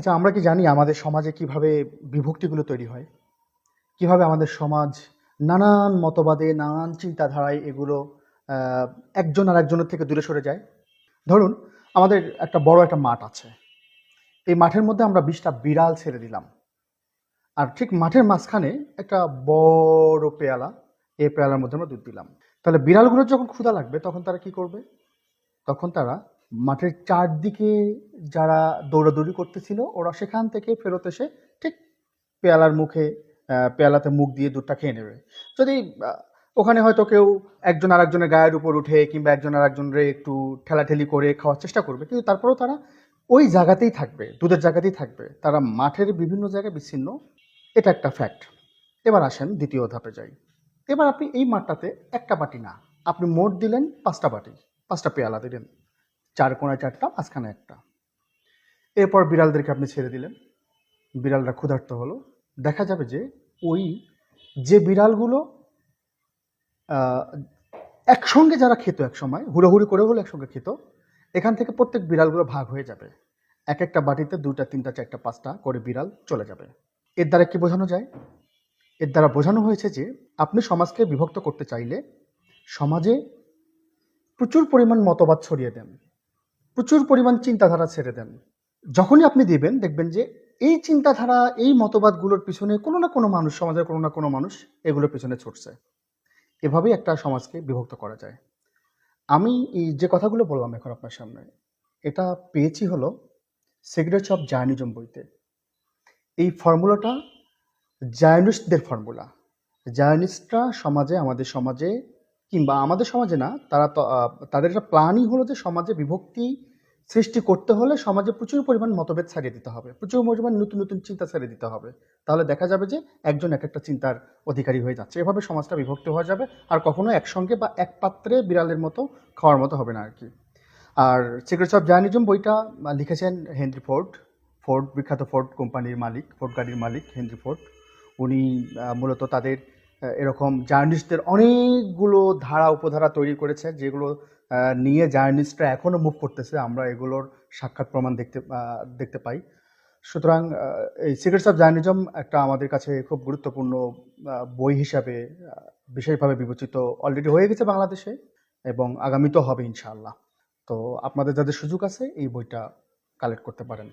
আচ্ছা আমরা কি জানি আমাদের সমাজে কীভাবে বিভক্তিগুলো তৈরি হয়? কীভাবে আমাদের সমাজ নানান মতবাদে, নানান চিন্তাধারায় এগুলো একজন আর একজনের থেকে দূরে সরে যায়? ধরুন, আমাদের একটা বড় একটা মাঠ আছে। এই মাঠের মধ্যে আমরা বিশটা বিড়াল ছেড়ে দিলাম। আর ঠিক মাঠের মাঝখানে একটা বড় পেয়ালা, এই পেয়ালার মধ্যে আমরা দুধ দিলাম। তাহলে বিড়ালগুলোর যখন ক্ষুধা লাগবে, তখন তারা কি করবে? তখন তারা মাঠের চারদিকে যারা দৌড়াদৌড়ি করতেছিল, ওরা সেখান থেকে ফেরত এসে ঠিক পেয়ালার মুখে পেয়ালাতে মুখ দিয়ে দুধটা খেয়ে নেবে। যদি ওখানে হয়তো কেউ একজন আর একজনের গায়ের উপর উঠে কিংবা একজন আর একজনের একটু ঠেলাঠেলি করে খাওয়ার চেষ্টা করবে, কিন্তু তারপরেও তারা ওই জায়গাতেই থাকবে, দুধের জায়গাতেই থাকবে। তারা মাঠের বিভিন্ন জায়গায় বিচ্ছিন্ন, এটা একটা ফ্যাক্ট এবার আসেন দ্বিতীয় ধাপে যাই। এবার আপনি এই মাঠটাতে একটা বাটি না, আপনি মোট দিলেন পাঁচটা বাটি, পাঁচটা পেয়ালা দিলেন। চার চারটা, মাঝখানে একটা। এরপর বিড়ালদেরকে আপনি ছেড়ে দিলেন। বিড়ালরা ক্ষুধার্ত হলো। দেখা যাবে যে ওই যে বিড়ালগুলো একসঙ্গে যারা খেত একসময়, হুড়োহুড়ি করে হলো একসঙ্গে খেত, এখান থেকে প্রত্যেক বিড়ালগুলো ভাগ হয়ে যাবে। এক একটা বাটিতে দুটা তিনটা, চারটা, পাঁচটা করে বিড়াল চলে যাবে। এর দ্বারা কি বোঝানো যায়? এর দ্বারা বোঝানো হয়েছে যে আপনি সমাজকে বিভক্ত করতে চাইলে সমাজে প্রচুর পরিমাণ মতবাদ ছড়িয়ে দেন। প্রচুর পরিমাণ চিন্তাধারা ছেড়ে দেন। যখনই আপনি দিবেন, দেখবেন যে এই চিন্তাধারা, এই মতবাদগুলোর পিছনে কোনো না কোনো মানুষ, সমাজের কোনো না কোনো মানুষ এগুলোর পিছনে ছুটছে। এভাবেই একটা সমাজকে বিভক্ত করা যায়। আমি এই যে কথাগুলো বললাম এখন আপনার সামনে, এটা পেয়েছি হলো সিগ্রেটস অফ জায়নিজম বইতে। এই ফর্মুলাটা জায়নিস্টদের ফর্মুলা। জায়নিস্টরা সমাজে, আমাদের সমাজে কিংবা আমাদের সমাজে না, তারা তাদের একটা প্ল্যানই হলো যে সমাজে বিভক্তি সৃষ্টি করতে হলে সমাজে প্রচুর পরিমাণ মতভেদ ছাড়িয়ে দিতে হবে। প্রচুর পরিমাণ নতুন নতুন চিন্তা ছাড়িয়ে দিতে হবে। তাহলে দেখা যাবে যে একজন এক একটা চিন্তার অধিকারী হয়ে যাচ্ছে। এভাবে সমাজটা বিভক্ত হয়ে যাবে আর কখনো একসঙ্গে বা এক পাত্রে বিড়ালের মতো খাওয়ার মতো হবে না আর কি। আর সিক্রেটস অফ জার্নিজম বইটা লিখেছেন হেনরি ফোর্ড। ফোর্ড, বিখ্যাত ফোর্ড কোম্পানির মালিক, ফোর্ড গাড়ির মালিক হেনরি ফোর্ড। উনি মূলত তাদের এরকম জার্নিস্টদের অনেকগুলো ধারা, উপধারা তৈরি করেছে, যেগুলো নিয়ে জার্নিস্টরা এখনও মুভ করতেছে। আমরা এগুলোর সাক্ষাৎ প্রমাণ দেখতে দেখতে পাই। সুতরাং এই সিক্রেটস অফ জার্নিজম একটা আমাদের কাছে খুব গুরুত্বপূর্ণ বই হিসাবে বিশেষভাবে বিবেচিত অলরেডি হয়ে গেছে বাংলাদেশে এবং আগামীতেও হবে ইনশাআল্লাহ। তো আপনাদের যাদের সুযোগ আছে, এই বইটা কালেক্ট করতে পারেন।